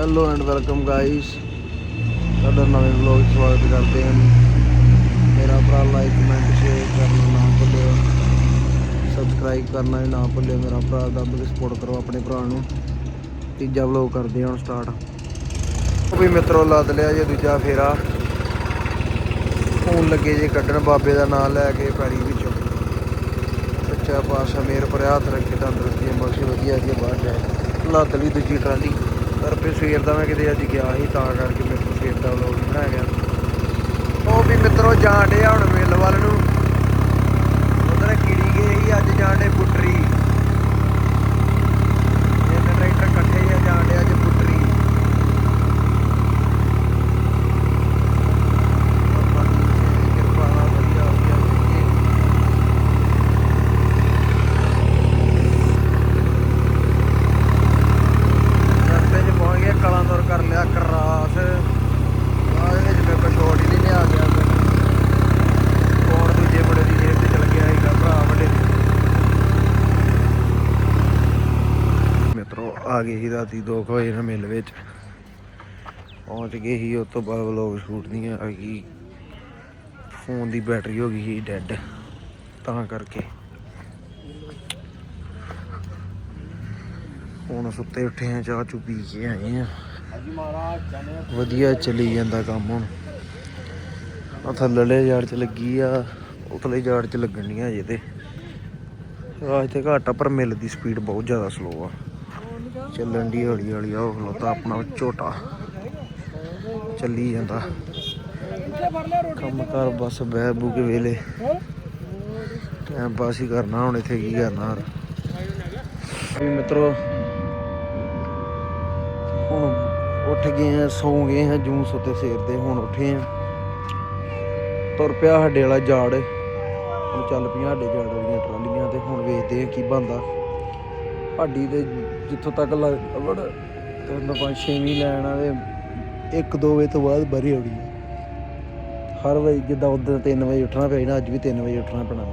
Hello and welcome guys ਤੁਹਾਡਾ ਨਵੇਂ vlog ਸਵਾਗਤ ਕਰਦੇ ਹਾਂ। ਮੇਰਾ ਭਰਾ ਲਾਈਕ ਕਮੈਂਟ ਸ਼ੇਅਰ ਕਰਨਾ ਨਾ ਭੁੱਲਿਓ। ਸਬਸਕ੍ਰਾਈਬ ਕਰਨਾ ਵੀ ਨਾ ਭੁੱਲਿਓ। ਮੇਰਾ ਭਰਾ ਦੱਬ ਕੇ ਸਪੋਰਟ ਕਰੋ ਆਪਣੇ ਭਰਾ ਨੂੰ। ਤੀਜਾ ਵਲੌਗ ਕਰਦੇ ਹਾਂ ਹੁਣ ਸਟਾਰਟ ਉਹ ਵੀ ਮਿੱਤਰੋ ਲੱਦ ਲਿਆ ਜੇ ਦੂਜਾ ਫੇਰਾ। ਫੋਨ ਲੱਗੇ ਜੇ ਕੱਢਣ, ਬਾਬੇ ਦਾ ਨਾਮ ਲੈ ਕੇ ਪੈੜੀ ਵਿੱਚੋਂ। ਸੱਚਾ ਪਾਤਸ਼ਾਹ ਮੇਰ ਪਰ ਹੱਥ ਰੱਖੇ ਤੰਦਰੁਸਤੀ ਬਖਸ਼ੇ ਵਧੀਆ ਜੀ, ਬਾਹਰ ਜਾਏ। ਲੱਦ ਲਈ ਦੂਜੀ ਟਰਾਲੀ। ਪਰ ਫਿਰ ਸਵੇਰ ਦਾ ਮੈਂ ਕਿਤੇ ਅੱਜ ਗਿਆ ਸੀ, ਤਾਂ ਕਰਕੇ ਮੇਰੇ ਕੋਲ ਸਵੇਰ ਦਾ ਵਲੋਗ ਬਣਾਇਆ ਗਿਆ। ਉਹ ਵੀ ਮਿੱਤਰੋ ਜਾਣ ਡੇ ਹੁਣ ਮਿਲ ਵੱਲ ਨੂੰ। ਉਧਰ ਕੀੜੀ ਗਏ ਸੀ, ਅੱਜ ਜਾਣ ਡੇ ਪੁੱਟਰੀ ਇਹ ਟਰੈਕਟਰ ਇਕੱਠੇ ਹੀ ਆ ਜਾਣ ਡੇ ਅੱਜ ਪੁੱਟਰੀ ਬਾਬਾ ਦੀ ਕਿਰਪਾ ਨਾਲ ਵਧੀਆ ਵਧੀਆ ਜਾਈਏ। ਰਸਤੇ 'ਚ ਪਹੁੰਚ ਗਏ ਕਲਾਂਦੌਰ ਕਰ ਲਿਆ ਕਰਾਸ ਆਹ ਇਹਦੇ 'ਚ ਮੇਰੇ ਕੋਲ ਛੋਟ ਹੀ ਨਹੀਂ ਲਿਆ ਗਿਆ ਹੋਰ ਦੂਜੇ ਮੁੰਡੇ ਦੀ ਜੇਬ 'ਤੇ ਚਲ ਗਿਆ ਸੀਗਾ ਭਰਾ ਵੱਡੇ ਮਿੱਤਰੋ ਆ ਗਏ ਸੀ ਰਾਤੀ 2 ਵਜੇ ਨਾਲ ਮਿਲ ਵਿੱਚ। ਪਹੁੰਚ ਗਏ ਸੀ ਉਸ ਤੋਂ ਬਾਅਦ ਵਲੋਗ ਸ਼ੂਟ ਨਹੀਂ ਆ ਗਈ। ਫੋਨ ਦੀ ਬੈਟਰੀ ਹੋ ਗਈ ਸੀ ਡੈੱਡ ਤਾਂ ਕਰਕੇ। ਹੁਣ ਸੁੱਤੇ ਉੱਠੇ ਆ, ਚਾਹ ਚੂ ਪੀ ਕੇ ਆਏ ਆ। ਵਧੀਆ ਚੱਲੀ ਜਾਂਦਾ ਕੰਮ ਹੁਣ। ਆ ਥੱਲੜੇ ਜਾੜ ਚ ਲੱਗੀ ਆ ਉਤਲੇ ਜਾੜ ਚ ਲੱਗਣੀ ਆ ਅਜੇ ਤੇ। ਰਾਜ ਤੇ ਘੱਟ ਆ, ਪਰ ਮਿਲ ਦੀ ਸਪੀਡ ਬਹੁਤ ਜ਼ਿਆਦਾ ਸਲੋ ਆ। ਚੱਲਣ ਦੀ ਹੌਲੀ ਹੌਲੀ ਉਹ ਖਲੋਤਾ ਆਪਣਾ ਝੋਟਾ ਚੱਲੀ ਜਾਂਦਾ। ਕੰਮ ਕਰ ਬਸ ਬਹਿ ਬੂ ਕੇ ਵੇਲੇ ਟਾਈਮ ਪਾਸ ਹੀ ਕਰਨਾ, ਹੁਣ ਇੱਥੇ ਕੀ ਕਰਨਾ ਹੋਰ। ਵੀ ਮਿੱਤਰੋ, ਹੁਣ ਉੱਠ ਗਏ ਆ, ਸੌਂ ਗਏ ਆ, ਜੂੰ ਸੁੱਤੇ ਸੇਰ ਦੇ ਹੁਣ ਉੱਠੇ ਆ। ਤੁਰ ਪਿਆ ਸਾਡੇ ਵਾਲਾ ਜਾੜ। ਹੁਣ ਚੱਲ ਪਈਆਂ ਸਾਡੇ ਜਾੜ ਵਾਲੀਆਂ ਟਰਾਲੀਆਂ ਤੇ ਹੁਣ ਵੇਖਦੇ ਆ ਕੀ ਬੰਦਾ ਭਾਡੀ ਤੇ ਜਿੱਥੋਂ ਤੱਕ ਲਵੜ ਤਿੰਨ ਪੰਜ ਛੇਵੀਂ ਲੈਣ ਆ ਤੇ ਇੱਕ ਦੋ ਵਜੇ ਤੋਂ ਬਾਅਦ ਬਰੀ ਹੋਣੀ ਆ ਹਰ ਵਜੇ ਜਿੱਦਾਂ ਉਦੋਂ 3 ਵਜੇ ਉੱਠਣਾ ਪਿਆ ਸੀ ਅੱਜ ਵੀ 3 ਵਜੇ ਉੱਠਣਾ ਪੈਣਾ।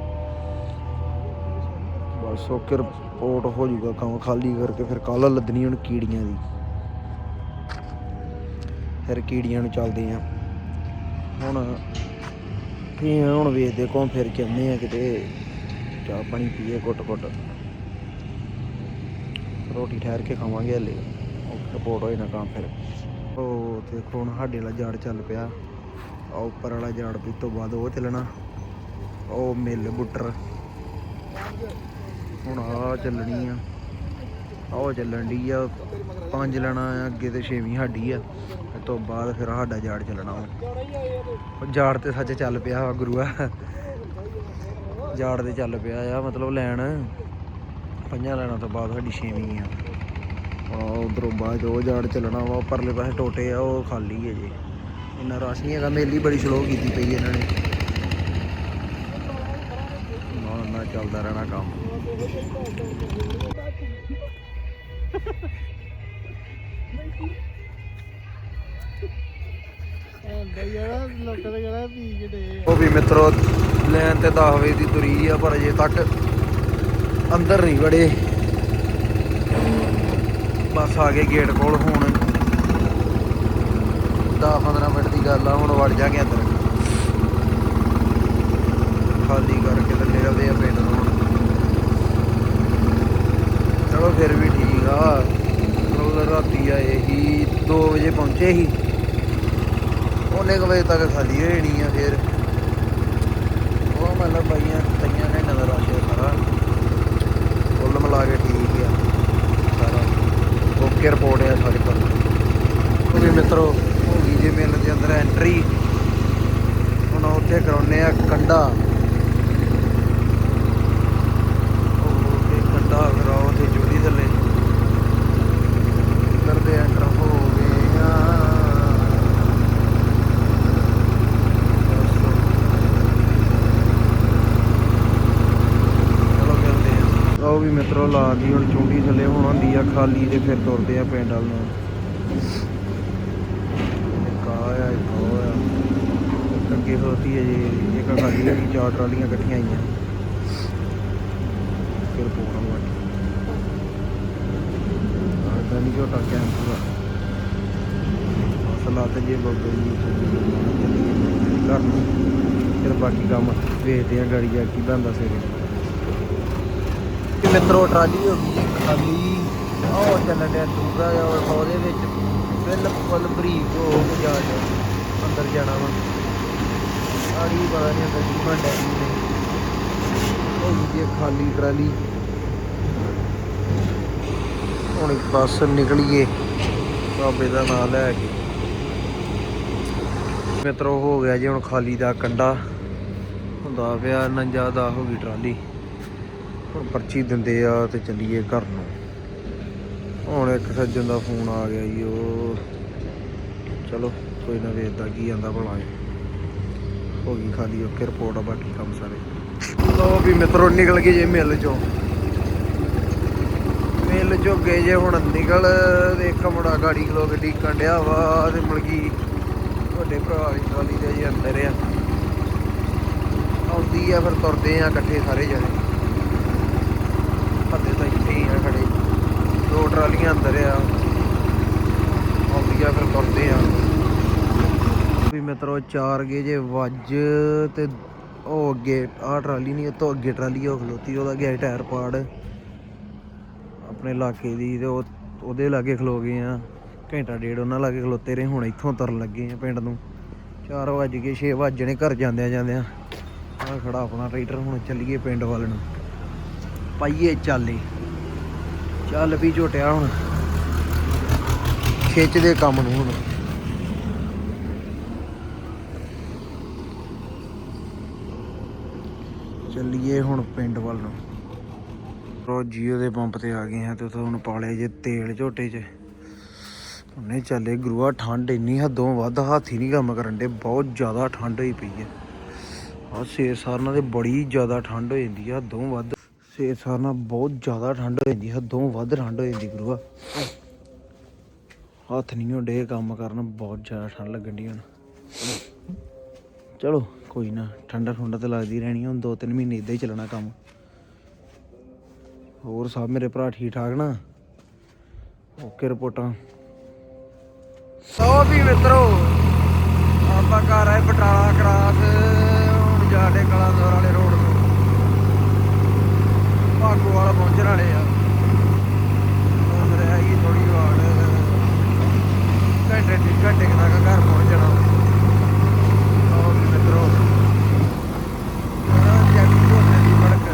ਬਸ ਓਕੇ ਰਿਪੋਰਟ ਹੋ ਜਾਊਗਾ, ਕੰਮ ਖਾਲੀ ਕਰਕੇ ਫਿਰ ਕੱਲ ਲੱਦਣੀ ਹੁਣ ਕੀੜੀਆਂ ਦੀ। ਫਿਰ ਕੀੜੀਆਂ ਨੂੰ ਚੱਲਦੇ ਆ ਹੁਣ ਕੀ ਹੁਣ ਵੇਖਦੇ ਕੌਣ ਫਿਰ ਕੇ ਆਉਂਦੇ ਆ ਕਿਤੇ। ਚਾਹ ਪਾਣੀ ਪੀਏ ਘੁੱਟ ਘੁੱਟ। ਰੋਟੀ ਠਹਿਰ ਕੇ ਖਾਵਾਂਗੇ ਹਲੇ। ਰਿਪੋਰਟ ਹੋਏ ਨਾ ਕੰਮ ਫਿਰ। ਉਹ ਦੇਖੋ, ਹੁਣ ਸਾਡੇ ਵਾਲਾ ਜਾੜ ਚੱਲ ਪਿਆ। ਆ ਉੱਪਰ ਵਾਲਾ ਜਾੜ ਵੀ ਤੋਂ ਬਾਅਦ ਉਹ ਚੱਲਣਾ। ਉਹ ਮਿਲ ਬੁੱਟਰ। ਹੁਣ ਆ ਚੱਲਣੀ ਆ। ਆਹ ਚੱਲਣ ਦੀ ਆ। ਪੰਜ ਲੈਣਾ ਆ, ਅੱਗੇ ਤੇ ਛੇਵੀਂ ਸਾਡੀ ਆ। ਇਸ ਤੋਂ ਬਾਅਦ ਫਿਰ ਸਾਡਾ ਜਾੜ ਚੱਲਣਾ ਵਾ। ਉਹ ਜਾੜ ਤੇ ਸੱਚ ਚੱਲ ਪਿਆ ਵਾ ਗੁਰੂਆ। ਜਾੜ ਤੇ ਚੱਲ ਪਿਆ ਆ, ਮਤਲਬ ਲੈਣ। ਪੰਜਾਂ ਲੈਣਾ ਤੋਂ ਬਾਅਦ ਸਾਡੀ ਛੇਵੀਂ ਆ। ਆ ਉਧਰੋਂ ਬਾਅਦ ਉਹ ਜਾੜ ਚੱਲਣਾ ਵਾ, ਪਰਲੇ ਪਾਸੇ ਟੋਟੇ ਆ, ਉਹ ਖਾਲੀ ਹੈ ਜੀ। ਇੰਨਾ ਰਸ਼ ਨਹੀਂ ਹੈਗਾ ਮੇਲੀ ਬੜੀ ਸਲੋ ਕੀਤੀ ਪਈ ਇਹਨਾਂ ਨੇ। ਨਾ ਨਾ ਚੱਲਦਾ ਰਹਿਣਾ ਕੰਮ। ਉਹ ਵੀ ਮਿੱਤਰੋ, ਲੈਣ ਤੇ 10 ਵਜੇ ਦੀ ਤੁਰੀ ਆ, ਪਰ ਅਜੇ ਤੱਕ ਅੰਦਰ ਨਹੀਂ ਵੜੇ। ਬਸ ਆ ਗਏ ਗੇਟ ਕੋਲ ਹੁਣ। 10-15 ਮਿੰਟ ਦੀ ਗੱਲ ਆ, ਹੁਣ ਵੜ ਜਾਗੇ ਅੰਦਰ। ਖਾਲੀ ਕਰਕੇ ਤੇ ਨਿਕਲਦੇ ਆ ਪਿੰਡ ਨੂੰ। ਚਲੋ ਫਿਰ ਵੀ ਠੀਕ ਆ। ਮਤਲਬ ਰਾਤੀ ਆਏ ਸੀ 2 ਵਜੇ ਪਹੁੰਚੇ ਸੀ। ਉਹਨੇ ਕੁ ਵਜੇ ਤੱਕ ਖਾਲੀ ਹੋ ਜਾਣੀ ਆ ਫਿਰ। ਉਹ ਮਤਲਬ ਬਾਈਆਂ ਤਈਆਂ ਨੇ ਨਜ਼ਰ ਆ ਸ਼ੇਰ ਸਾਰਾ ਮਿਲਾ ਕੇ ਠੀਕ ਆ। ਸਾਰਾ ਓਕੇ ਰਿਪੋਰਟ ਆ ਸਾਰੀ ਪਰ ਉਹ ਵੀ ਮਿੱਤਰੋ ਹੋ ਗਈ ਜੇ ਮਿਲ ਦੇ ਅੰਦਰ ਐਂਟਰੀ ਹੁਣ ਉੱਥੇ ਕਰਾਉਨੇ ਆ ਕੰਡਾ ਉਹ ਤੇ ਕੰਡਾ ਕਰਾਓ ਤੇ ਜੁੜੀ ਥੱਲੇ ਕਰਦੇ ਐਂਟਰ ਹੋ ਗਏ ਆ ਚਲੋ ਮਿਲਦੇ ਆ ਵੀ ਮਿੱਤਰੋ ਲਾ ਦੀ ਹੁਣ ਚੁੰਡੀ ਥੱਲੇ ਹੁਣ ਹੁੰਦੀ ਆ ਖਾਲੀ ਤੇ ਫਿਰ ਤੁਰਦੇ ਆ ਪਿੰਡ ਵੱਲ ਨੂੰ। ਇੱਕ ਆਹ ਅੱਗੇ ਹੋਤੀ ਹੈ ਜੀ, ਇੱਕ ਖਾਲੀ ਹੈਗੀ ਚਾਰ ਟਰਾਲੀਆਂ ਇਕੱਠੀਆਂ ਆਈਆਂ। ਫਿਰ ਪੋਣਾ ਵਾਟ ਆ ਗਨੀ ਝੋਟਾ ਕੈਂਪ ਦਾ। ਲੱਤ ਜੇ ਬੱਬੇ ਜੀ ਘਰ ਨੂੰ। ਫਿਰ ਬਾਕੀ ਕੰਮ ਵੇਖਦੇ ਆ, ਗਾੜੀ ਆ ਕੀ ਬੰਦਾ ਸਵੇਰੇ। ਤੇ ਮਿੱਤਰੋ ਟਰਾਲੀ ਹੋ ਗਈ ਖਾਲੀ ਉਹ ਚੱਲਣ ਡਿਆ ਦੂਗਾ ਜਾਂ ਉਹਦੇ ਵਿੱਚ ਬਿਲਕੁਲ ਬਰੀਕ ਹੋ ਕੇ ਜਾ ਜਾ ਅੰਦਰ ਜਾਣਾ ਵਾ। ਆੜੀ ਪਤਾ ਨਹੀਂ ਅੰਦਰ ਕੀ ਬਣ ਡਿਆ ਕੀ ਉਹ ਜੀ ਖਾਲੀ ਟਰਾਲੀ। ਹੁਣ ਇੱਕ ਬੱਸ ਨਿਕਲੀਏ, ਬਾਬੇ ਦਾ ਨਾਮ ਲੈ ਕੇ। ਮਿੱਤਰੋ, ਹੋ ਗਿਆ ਜੀ ਹੁਣ ਖਾਲੀ ਦਾ ਕੰਡਾ। ਹੁੰਦਾ ਪਿਆ, ਨੰਜਾ ਦਾ ਹੋ ਗਈ ਟਰਾਲੀ। ਹੁਣ ਪਰਚੀ ਦਿੰਦੇ ਆ ਤੇ ਚੱਲੀਏ ਘਰ ਨੂੰ। ਹੁਣ ਇੱਕ ਸੱਜਣ ਦਾ ਫੋਨ ਆ ਗਿਆ ਜੀ, ਉਹ ਚਲੋ ਕੋਈ ਨਾ ਵੇਖਦਾ ਕੀ ਆਂਦਾ ਭਲਾ ਹੋ ਗਈ ਖਾਲੀ ਓਕੇ ਰਿਪੋਰਟ ਆ ਬਾਕੀ ਕੰਮ ਸਾਰੇ। ਲੋ ਵੀ ਮਿੱਤਰੋ, ਨਿਕਲ ਗਏ ਜੇ ਮਿਲ ਚੋਂ। ਮਿਲ ਚੋਂ ਗਏ ਜੇ ਹੁਣ ਨਿਕਲ ਦੇਖ ਮੁੜਾ ਗਾੜੀ ਖਲੋ ਗੱਡੀ ਡੀਕਣ ਵਾ, ਤੇ ਮਲਗੀ ਵੱਡੇ ਭਰਾ ਦੀ ਟਰਾਲੀ ਦੇ ਅੰਦਰ ਆ। ਆਉਂਦੀ ਆ ਫਿਰ ਤੁਰਦੇ ਆ ਇਕੱਠੇ ਸਾਰੇ ਜਣੇ। ਅੱਧੇ ਤਾਂ ਇੱਥੇ ਹੀ ਆ ਖੜੇ। ਦੋ ਟਰਾਲੀਆਂ ਅੰਦਰ ਆ। ਆਉਂਦੀ ਫਿਰ ਤੁਰਦੇ ਆ। ਵੀ ਮਿੱਤਰੋ ਚਾਰ ਗਏ ਜੇ ਵੱਜ ਤੇ ਉਹ ਅੱਗੇ, ਆਹ ਟਰਾਲੀ ਨਹੀਂ ਤੋਂ ਅੱਗੇ ਟਰਾਲੀ ਉਹ ਖਲੋਤੀ, ਉਹਦਾ ਗਿਆ ਟਾਇਰ ਪਾੜ। ਆਪਣੇ ਇਲਾਕੇ ਦੀ ਤੇ ਉਹ, ਉਹਦੇ ਲਾਗੇ ਖਲੋ ਗਏ ਆ। ਘੰਟਾ ਡੇਢ ਉਹਨਾਂ ਲਾਗੇ ਖਲੋਤੇ ਰਹੇ, ਹੁਣ ਇੱਥੋਂ ਤੁਰਨ ਲੱਗੇ ਆ ਪਿੰਡ ਨੂੰ। 4 ਵੱਜ ਗਏ 6 ਵਜਣੇ ਘਰ ਜਾਂਦਿਆਂ ਜਾਂਦਿਆਂ ਆ ਖੜਾ ਆਪਣਾ ਟਰੈਕਟਰ, ਹੁਣ ਚੱਲੀਏ ਪਿੰਡ ਵੱਲ ਨੂੰ। ਪਾਈਏ ਚਾਲੇ। ਚੱਲ ਵੀ ਝੋਟਿਆ ਹੁਣ। ਖਿੱਚਦੇ ਕੰਮ ਨੂੰ ਹੁਣ। ਚੱਲੀਏ ਹੁਣ ਪਿੰਡ ਵੱਲ ਨੂੰ। ਰੋ ਜੀਓ ਦੇ ਪੰਪ ਤੇ ਆ ਗਏ ਹਾਂ ਤੇ ਉੱਥੇ ਹੁਣ ਪਾਲੇ ਜੇ ਤੇਲ ਝੋਟੇ 'ਚ। ਉਹਨੇ ਚੱਲੇ ਗੁਰੂਆ, ਠੰਡ ਇੰਨੀ ਹੱਦੋਂ ਵੱਧ ਹਾਥੀ ਨਹੀਂ ਕੰਮ ਕਰਨ ਦੇ, ਬਹੁਤ ਜ਼ਿਆਦਾ ਠੰਡ ਹੋਈ ਪਈ ਹੈ। ਆ ਸ਼ੇਰ ਸਾਰਨਾ ਤੇ ਬੜੀ ਜ਼ਿਆਦਾ ਠੰਡ ਹੋ ਜਾਂਦੀ ਆ, ਹੱਦੋਂ ਵੱਧ ਸ਼ੇਰ ਸਾਰਨਾ ਬਹੁਤ ਜ਼ਿਆਦਾ ਠੰਡ ਹੋ ਜਾਂਦੀ ਹੱਦੋਂ ਵੱਧ ਠੰਡ ਹੋ ਜਾਂਦੀ ਗੁਰੂਆ। ਹੱਥ ਨਹੀਂ ਹੁੰਦੇ ਕੰਮ ਕਰਨ, ਬਹੁਤ ਜ਼ਿਆਦਾ ਠੰਡ ਲੱਗਣ ਦੀ ਹੁਣ। ਚਲੋ, ਕੋਈ ਨਾ, ਠੰਡਾ ਠੰਡਾ ਤੇ ਲੱਗਦੀ ਰਹਿਣੀ ਹੁਣ ਦੋ ਤਿੰਨ ਮਹੀਨੇ ਇਦਾਂ ਹੀ ਚੱਲਣਾ ਕੰਮ। ਹੋਰ ਸਭ ਮੇਰੇ ਭਰਾ ਠੀਕ ਠਾਕ ਨਾ? ਓਕੇ ਰਿਪੋਰਟਾਂ। ਸੋ ਵੀ ਮਿੱਤਰੋ, ਆਪਾਂ ਘਰ ਆਏ ਬਟਾਲਾ ਕਰਾਸ, ਹੁਣ ਜਾਡੇ ਕਲਾਂਦੌਰ ਵਾਲੇ ਰੋਡ ਭਾਗੋ ਵਾਲਾ ਪਹੁੰਚਣ ਵਾਲੇ ਆ। ਹੁਣ ਰਹਿ ਥੋੜੀ ਵਾਰ। ਘੰਟੇ ਡੇਢ ਘੰਟੇ ਤੱਕ ਘਰ ਪਹੁੰਚ ਜਾਣਾ। ਸੋ ਵੀ ਮਿੱਤਰੋ। ਜੱਗੀ ਝੋਨੇ ਦੀ ਮੜਕ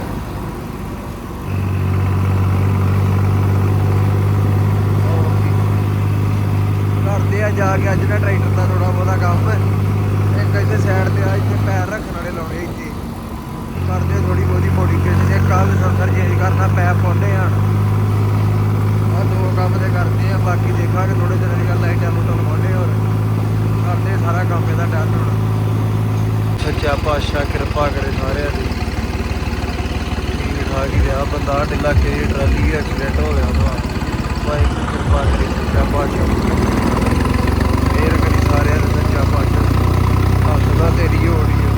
ਕਰਦੇ ਆ ਜਾ ਕੇ ਅੱਜ ਨਾ ਟਰੈਕਟਰ ਦਾ ਥੋੜਾ ਬਹੁਤਾ ਕੰਮ ਹੈ ਇੱਕ ਇੱਥੇ ਸਾਈਡ ਤੇ ਆ ਇੱਥੇ ਪੈਰ ਰੱਖਣ ਵਾਲੇ ਲਾਉਣੇ ਇੱਥੇ ਕਰਦੇ ਥੋੜੀ ਬਹੁਤੀ ਮੋਡੀਫਿਕੇਸ਼ਨ ਇੱਕ ਕੱਲ ਸੰਦਰ ਚੇਂਜ ਕਰਨਾ, ਪੈਪ ਪਾਉਂਦੇ ਆ। ਆ ਦੋ ਕੰਮ ਤੇ ਕਰਦੇ ਆ, ਬਾਕੀ ਦੇਖਾਂਗੇ ਥੋੜੇ ਦਿਨ ਦੀ ਗੱਲ ਲਾਈਟਾਂ ਲੂਟਾਂ ਲਵਾਉਂਦੇ ਹੋਰ। ਕਰਦੇ ਸਾਰਾ ਕੰਮ, ਇਹਦਾ ਡਨ ਹੋਣਾ। ਸੱਚਾ ਪਾਤਸ਼ਾਹ, ਕਿਰਪਾ ਕਰੇ ਸਾਰਿਆਂ ਦੀ। ਠੀਕ ਠਾਕ ਹੀ ਰਿਹਾ, ਬੰਦਾ ਸਾਡੇ ਕੇ ਟਰਾਲੀ ਐਕਸੀਡੈਂਟ ਹੋ ਗਿਆ ਉਹਦਾ। ਵਾਹਿਗੁਰੂ, ਕਿਰਪਾ ਕਰੇ ਸੱਚਾ ਪਾਤਸ਼ਾਹ ਫੇਰ ਕਰੀ ਸਾਰਿਆਂ ਦੇ ਸੱਚਾ ਪਾਤਸ਼ਾਹ ਹੱਸਦਾ ਤੇਰੀ ਹੋਣੀ ਆ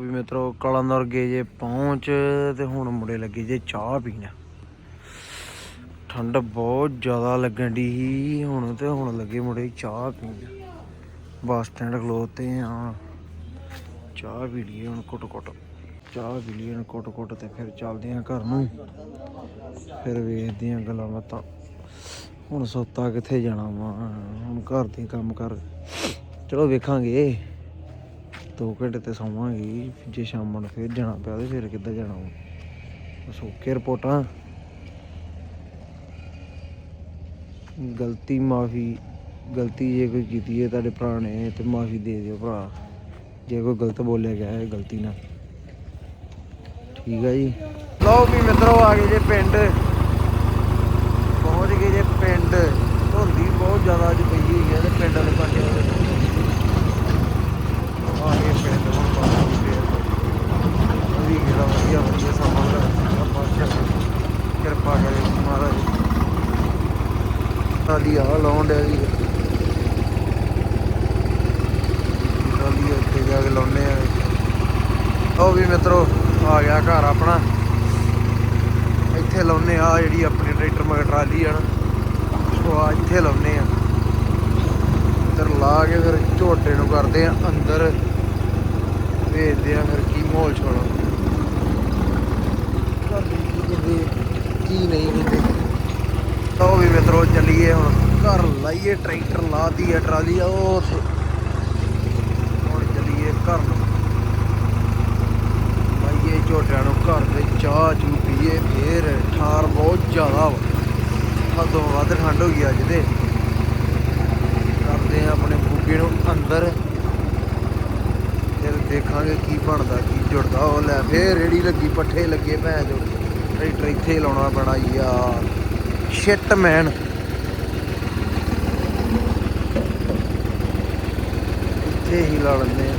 ਵੀ ਮਿੱਤਰੋ ਕਲੰਦਰ ਗਏ ਜੇ ਪਹੁੰਚ ਤੇ ਹੁਣ ਮੁੰਡੇ ਲੱਗੇ ਜੇ ਚਾਹ ਪੀਣ। ਠੰਡ ਬਹੁਤ ਜ਼ਿਆਦਾ ਲੱਗਣ ਦੀ ਸੀ, ਹੁਣ ਤੇ ਹੁਣ ਲੱਗੇ ਮੁੰਡੇ ਚਾਹ ਪੀਣ। ਬੱਸ ਸਟੈਂਡ ਖਲੋਤੇ ਆ। ਚਾਹ ਪੀ ਲਈਏ ਹੁਣ ਕੁੱਟ ਕੁੱਟ ਚਾਹ ਪੀ ਲਈਏ ਹੁਣ ਕੁੱਟ ਕੁੱਟ ਤੇ ਫਿਰ ਚੱਲਦੇ ਆ ਘਰ ਨੂੰ। ਫਿਰ ਵੇਖਦੇ ਆ ਗੱਲਾਂ ਬਾਤਾਂ। ਹੁਣ ਸੋਤਾ ਕਿੱਥੇ ਜਾਣਾ ਵਾ? ਹੁਣ ਘਰ ਦੇ ਕੰਮ ਕਰ। ਚਲੋ ਵੇਖਾਂਗੇ। ਦੋ ਘੰਟੇ ਤੇ ਸੌਵਾਂਗੇ, ਜੇ ਸ਼ਾਮ ਨੂੰ ਫਿਰ ਜਾਣਾ ਪਿਆ ਤੇ ਫਿਰ ਕਿੱਦਾਂ ਜਾਣਾ ਬਸ ਓਕੇ ਰਿਪੋਰਟਾਂ। ਗਲਤੀ ਮਾਫੀ, ਗਲਤੀ ਜੇ ਕੋਈ ਕੀਤੀ ਹੈ ਤੁਹਾਡੇ ਭਰਾ ਨੇ ਤੇ ਮਾਫੀ ਦੇ ਦਿਓ ਭਰਾ। ਜੇ ਕੋਈ ਗਲਤ ਬੋਲਿਆ ਗਿਆ ਹੈ, ਗਲਤੀ ਨਾਲ। ਠੀਕ ਹੈ ਜੀ। ਲਓ ਵੀ ਮਿੱਤਰੋ, ਆ ਗਏ ਜੇ ਪਿੰਡ। ਪਹੁੰਚ ਗਏ ਜੇ ਪਿੰਡ। ਧੁੰਦੀ ਬਹੁਤ ਜ਼ਿਆਦਾ ਅੱਜ ਪਈ ਹੋਈ ਹੈ ਤੇ ਪਿੰਡ ਵਾਲੇ ਪਾਸੇ ਆ ਗਏ ਪਿੰਡ ਹੁਣ ਪਹੁੰਚ ਗਏ ਫੇਰ ਵੀ ਜਿਹੜਾ ਵਧੀਆ ਵਧੀਆ ਸਮਾਂ ਦਾ ਪਾਤਸ਼ਾਹ ਕਿਰਪਾ ਕਰੇ ਮਹਾਰਾਜ ਸਾਡੀ ਆ, ਲਾਉਣ ਡਿਆ ਜੀ। ਸਾਡੀ ਉੱਤੇ ਜਾ ਕੇ ਲਾਉਣੇ ਆ। ਉਹ ਵੀ ਮਿੱਤਰੋ, ਆ ਗਿਆ ਘਰ ਆਪਣਾ। ਇੱਥੇ ਲਾਉਨੇ ਆ ਜਿਹੜੀ ਆਪਣੇ ਟਰੈਕਟਰ ਮਗਰ ਟਰਾਲੀ ਆ ਨਾ, ਉਹ ਆ ਇੱਥੇ ਲਾਉਨੇ ਆ। ਲਾ ਕੇ ਫਿਰ ਝੋਟੇ ਨੂੰ ਕਰਦੇ ਆ, ਅੰਦਰ ਵੇਖਦੇ ਆ ਫਿਰ ਕੀ ਮਾਹੌਲ ਛੋੜਾ ਕੀ ਨਹੀਂ ਕਹਿੰਦੇ ਤਾਂ ਵੀ ਮਿੱਤਰੋ ਚੱਲੀਏ ਹੁਣ। ਘਰ ਲਾਈਏ, ਟਰੈਕਟਰ ਲਾਤੀ ਆ ਟਰਾਲੀ ਆ ਉਹ ਹੁਣ ਚੱਲੀਏ ਘਰ ਨੂੰ। ਲਾਈਏ ਝੋਟਿਆਂ ਨੂੰ ਘਰ ਦੇ ਚਾਹ ਚੂ ਪੀਏ, ਫੇਰ ਠਾਰ ਬਹੁਤ ਜ਼ਿਆਦਾ ਵਾ। ਹੱਦੋਂ ਵੱਧ ਠੰਡ ਹੋ ਗਈ ਅੱਜ ਤੇ। ਕਰਦੇ ਆ ਆਪਣੇ ਬੁੱਗੇ ਨੂੰ ਅੰਦਰ। ਫਿਰ ਦੇਖਾਂਗੇ ਕੀ ਬਣਦਾ, ਕੀ ਜੁੜਦਾ ਉਹ ਲੈ। ਫੇਰ ਰੇੜੀ ਲੱਗੀ, ਪੱਠੇ ਲੱਗੇ ਭੈਣ ਜੋ ਟਰੈਕਟਰ ਇੱਥੇ ਲਾਉਣਾ ਪੈਣਾ, ਯਾਰ। ਸ਼ਿਟ ਮੈਨ ਇੱਥੇ ਹੀ ਲਾ ਲੈਂਦੇ ਆ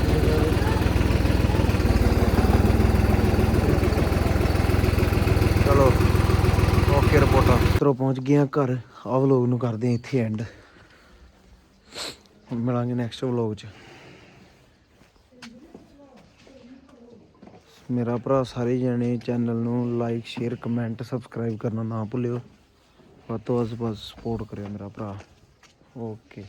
ਚਲੋ, ਓਕੇ ਰਿਪੋਰਟਾਂ। ਤਰੋ ਪਹੁੰਚ ਗਏ ਘਰ। ਆਹ ਵਲੋਗ ਨੂੰ ਕਰਦੇ ਆ ਇੱਥੇ ਐਂਡ ਮਿਲਾਂਗੇ ਨੈਕਸਟ ਵਲੋਗ 'ਚ। ਮੇਰਾ ਭਰਾ ਸਾਰੇ ਜਣੇ ਚੈਨਲ ਨੂੰ ਲਾਈਕ ਸ਼ੇਅਰ ਕਮੈਂਟ ਸਬਸਕ੍ਰਾਈਬ ਕਰਨਾ ਨਾ ਭੁੱਲਿਓ। ਵੱਧ ਤੋਂ ਵੱਧ ਸਪੋਰਟ ਕਰਿਓ ਮੇਰਾ ਭਰਾ ਓਕੇ